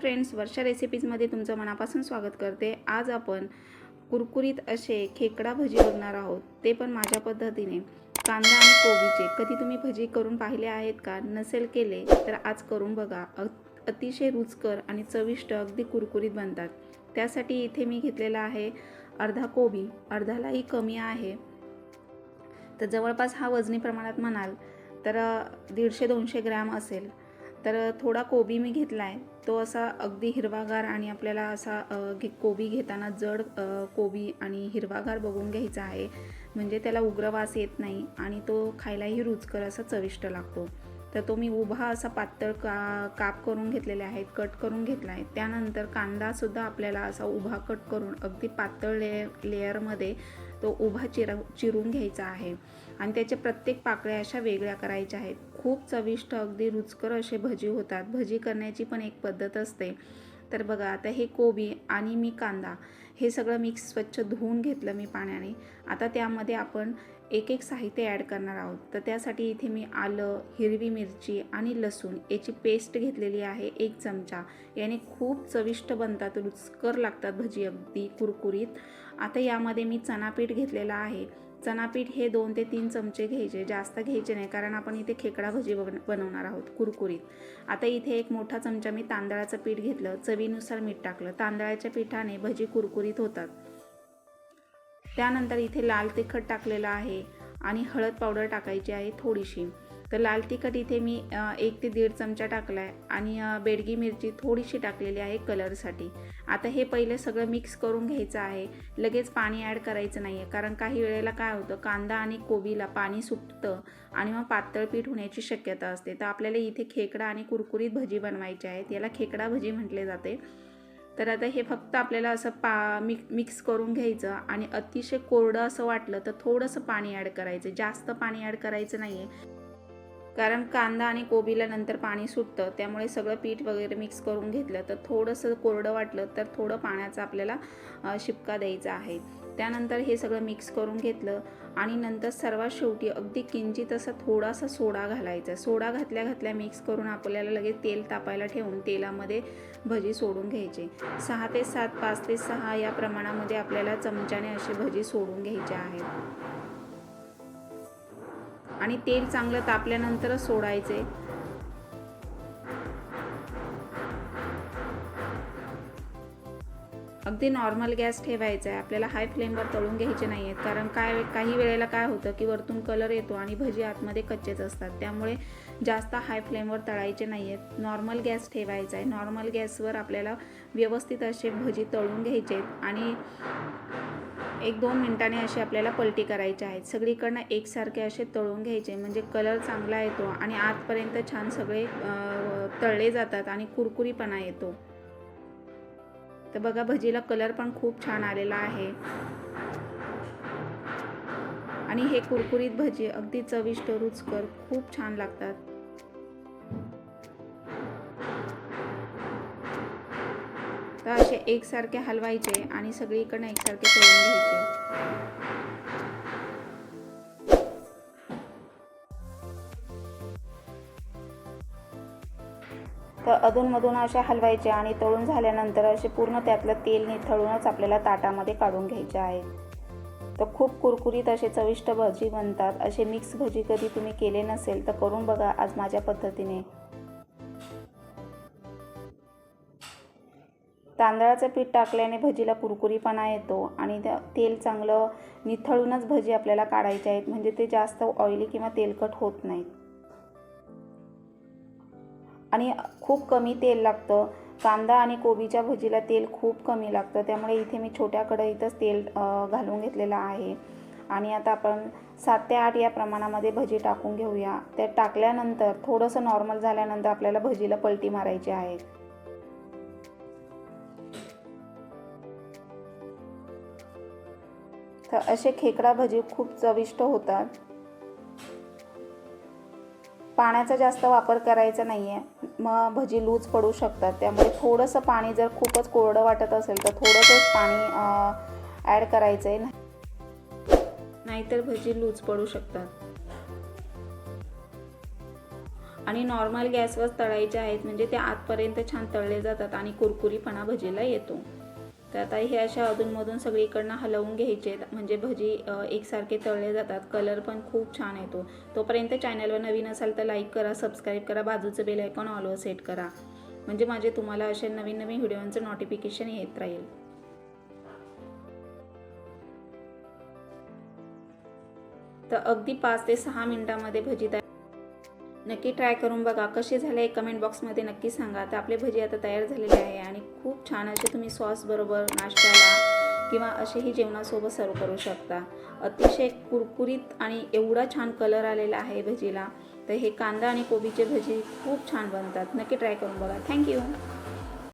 Friends वर्षा रेसिपीजमध्ये तुमचं मनापासून स्वागत करते. आज आपण कुरकुरीत असे खेकडा भजी बघणार आहोत. ते पण माझ्या पद्धतीने. कांदा आणि कोबीचे. कधी तुम्ही भजी करून पाहिले आहेत का? नसेल केले तर आज करून बघा. अतिशय रुचकर आणि चविष्ट अगदी कुरकुरीत बनतात. त्यासाठी इथे मी घेतलेला आहे अर्धा कोबी. अर्धालाही कमी आहे. तर जवळपास हा वजनी प्रमाणात म्हणाल तर दीडशे दोनशे ग्रॅम असेल. तर थोडा कोबी मी घेतला आहे. तो असा अगदी हिरवागार आणि आपल्याला असा घे कोबी घेताना जड कोबी आणि हिरवागार बघून घ्यायचा आहे. म्हणजे त्याला उग्रवास येत नाही आणि तो खायलाही रुचकर असा चविष्ट लागतो. तर तो मी उभा असा पातळ का काप करून घेतलेले आहेत कट करून घेतला आहे. त्यानंतर कांदासुद्धा आपल्याला असा उभा कट करून अगदी पातळ ले लेअरमध्ये तो उभा चिरा चिरून घ्यायचा आहे. आणि त्याच्या प्रत्येक पाकळ्या अशा वेगळ्या करायच्या आहेत. खूप चविष्ट अगदी रुचकर असे भजी होतात. भजी करण्याची पण एक पद्धत असते. तर बघा आता हे कोबी आणि मी कांदा हे सगळं मिक्स स्वच्छ धुवून घेतलं मी पाण्याने. आता त्यामध्ये आपण एक एक साहित्य ॲड करणार आहोत. तर त्यासाठी इथे मी आलं हिरवी मिरची आणि लसूण. याची पेस्ट घेतलेली आहे एक चमचा. याने खूप चविष्ट बनतात रुचकर लागतात भजी अगदी कुरकुरीत. आता यामध्ये मी चणापीठ घेतलेला आहे. चणापीठ हे दोन ते तीन चमचे घ्यायचे. जास्त घ्यायचे नाही कारण आपण इथे खेकडा भजी बन बनवणार आहोत कुरकुरीत. आता इथे एक मोठा चमचा मी तांदळाचं पीठ घेतलं. चवीनुसार मीठ टाकलं. तांदळाच्या पिठाने भजी कुरकुरीत होतात. त्यानंतर इथे लाल तिखट टाकलेलं आहे आणि हळद पावडर टाकायची आहे थोडीशी. तर लाल तिखट इथे मी एक ते दीड चमचा टाकला आहे आणि बेडगी मिरची थोडीशी टाकलेली आहे कलरसाठी. आता हे पहिले सगळं मिक्स करून घ्यायचं आहे. लगेच पाणी ॲड करायचं नाही आहे कारण काही वेळेला काय होतं कांदा आणि कोबीला पाणी सुटतं आणि मग पातळ पीठ होण्याची शक्यता असते. तर आपल्याला इथे खेकडा आणि कुरकुरीत भजी बनवायची आहेत. याला खेकडा भजी म्हटले जाते. तर आता हे फक्त आपल्याला असं पा मिक मिक्स करून घ्यायचं आणि अतिशय कोरडं असं वाटलं तर थोडंसं पाणी ॲड करायचं. जास्त पाणी ॲड करायचं नाही आहे कारण कांदा आणि कोबीला नंतर पाणी सुटतं त्यामुळे सगळं पीठ वगैरे मिक्स करून घेतलं तर थोडंसं कोरडं वाटलं तर थोडं पाण्याचा आपल्याला शिपका द्यायचा आहे. त्यानंतर हे सगळं मिक्स करून घेतलं आणि नंतर सर्वात शेवटी अगदी किंचित असा थोडासा सोडा घालायचा. सोडा घातल्या घातल्या मिक्स करून आपल्याला लगेच तेल तापायला ठेवून तेलामध्ये भजी सोडून घ्यायचे. सहा ते सात पाच ते सहा या प्रमाणामध्ये आपल्याला चमच्याने असे भजी सोडून घ्यायचे आहेत. आणि तेल चांगलं तापल्यानंतरच सोडायचे. अगदी नॉर्मल गॅस ठेवायचा आहे आपल्याला हाय फ्लेमवर तळून घ्यायचे नाही आहेत कारण काय काही वेळेला काय होतं की वरतून कलर येतो आणि भजी आतमध्ये कच्चेच असतात. त्यामुळे जास्त हाय फ्लेमवर तळायचे नाही आहेत नॉर्मल गॅस ठेवायचा आहे नॉर्मल गॅसवर आपल्याला व्यवस्थित असे भजी तळून घ्यायचे आहेत आणि एक दोन मिनटाने असे आपल्याला पलटी करायचे आहेत. सगळीकडनं एकसारखे असे तळून घ्यायचे म्हणजे कलर चांगला येतो आणि आतपर्यंत छान सगळे तळले जातात आणि कुरकुरीपणा येतो. तर बघा भजीला कलर पण खूप छान आलेला आहे. आणि हे कुरकुरीत भजी अगदी चविष्ट रुचकर खूप छान लागतात. तर असे एकसारखे हलवायचे आणि सगळीकडनं एकसारखे तळून घ्यायचे. तर अधूनमधून असे हलवायचे आणि तळून झाल्यानंतर असे पूर्ण त्यातलं तेल निथळूनच आपल्याला ताटामध्ये काढून घ्यायचे आहेत तर खूप कुरकुरीत असे चविष्ट भजी बनतात. असे मिक्स भजी कधी तुम्ही केले नसेल तर करून बघा आज माझ्या पद्धतीने. तांदळाचं पीठ टाकल्याने भजीला कुरकुरीपणा येतो आणि त्या तेल चांगलं निथळूनच भजी आपल्याला काढायचे आहेत. म्हणजे ते जास्त ऑइली किंवा तेलकट होत नाहीत. आणि खूप कमी तेल लागतं. कांदा आणि कोबीच्या भजीला तेल खूप कमी लागतं. त्यामुळे इथे मी छोट्या कढईतच तेल घालून घेतलेलं आहे. आणि आता आपण सात ते आठ या प्रमाणामध्ये भजी टाकून घेऊया. ते टाकल्यानंतर थोडंसं नॉर्मल झाल्यानंतर आपल्याला भजीला पलटी मारायची आहे. तर असे खेकडा भजी खूप चविष्ट होतात. पाण्याचा जास्त वापर करायचा नाही आहे मग भजी लूज पडू शकतात. त्यामुळे थोडंसं पाणी जर खूपच कोरडं वाटत असेल तर थोडंसंच पाणी ॲड करायचं आहे नाहीतर भजी लूज पडू शकतात. आणि नॉर्मल गॅसवर तळायचे आहेत म्हणजे ते आतपर्यंत छान तळले जातात आणि कुरकुरीपणा भजीला येतो. तर आता हे अशा अधूनमधून सगळीकडनं हलवून घ्यायचे. म्हणजे भजी एकसारखे तळले जातात. कलर पण खूप छान येतो. तोपर्यंत चॅनलवर नवीन असाल तर लाईक करा सबस्क्राईब करा बाजूचं बेल आयकॉन ऑलवर सेट करा. म्हणजे माझे तुम्हाला असे नवीन नवीन व्हिडिओंचं नोटिफिकेशन येत राहील. तर अगदी पाच ते सहा मिनटामध्ये भजी तयार नक्की ट्राय करून बघा. कसे झाले कमेंट बॉक्समध्ये नक्की सांगा. तर आपले भजी आता तयार झालेले आहे आणि खूप छान असे तुम्ही सॉस बरोबर नाश्त्याला किंवा असेही जेवणासोबत सर्व करू शकता. अतिशय कुरकुरीत आणि एवढा छान कलर आलेला आहे भजीला. तर हे कांदा आणि कोबीचे भजी खूप छान बनतात. नक्की ट्राय करून बघा. थँक्यू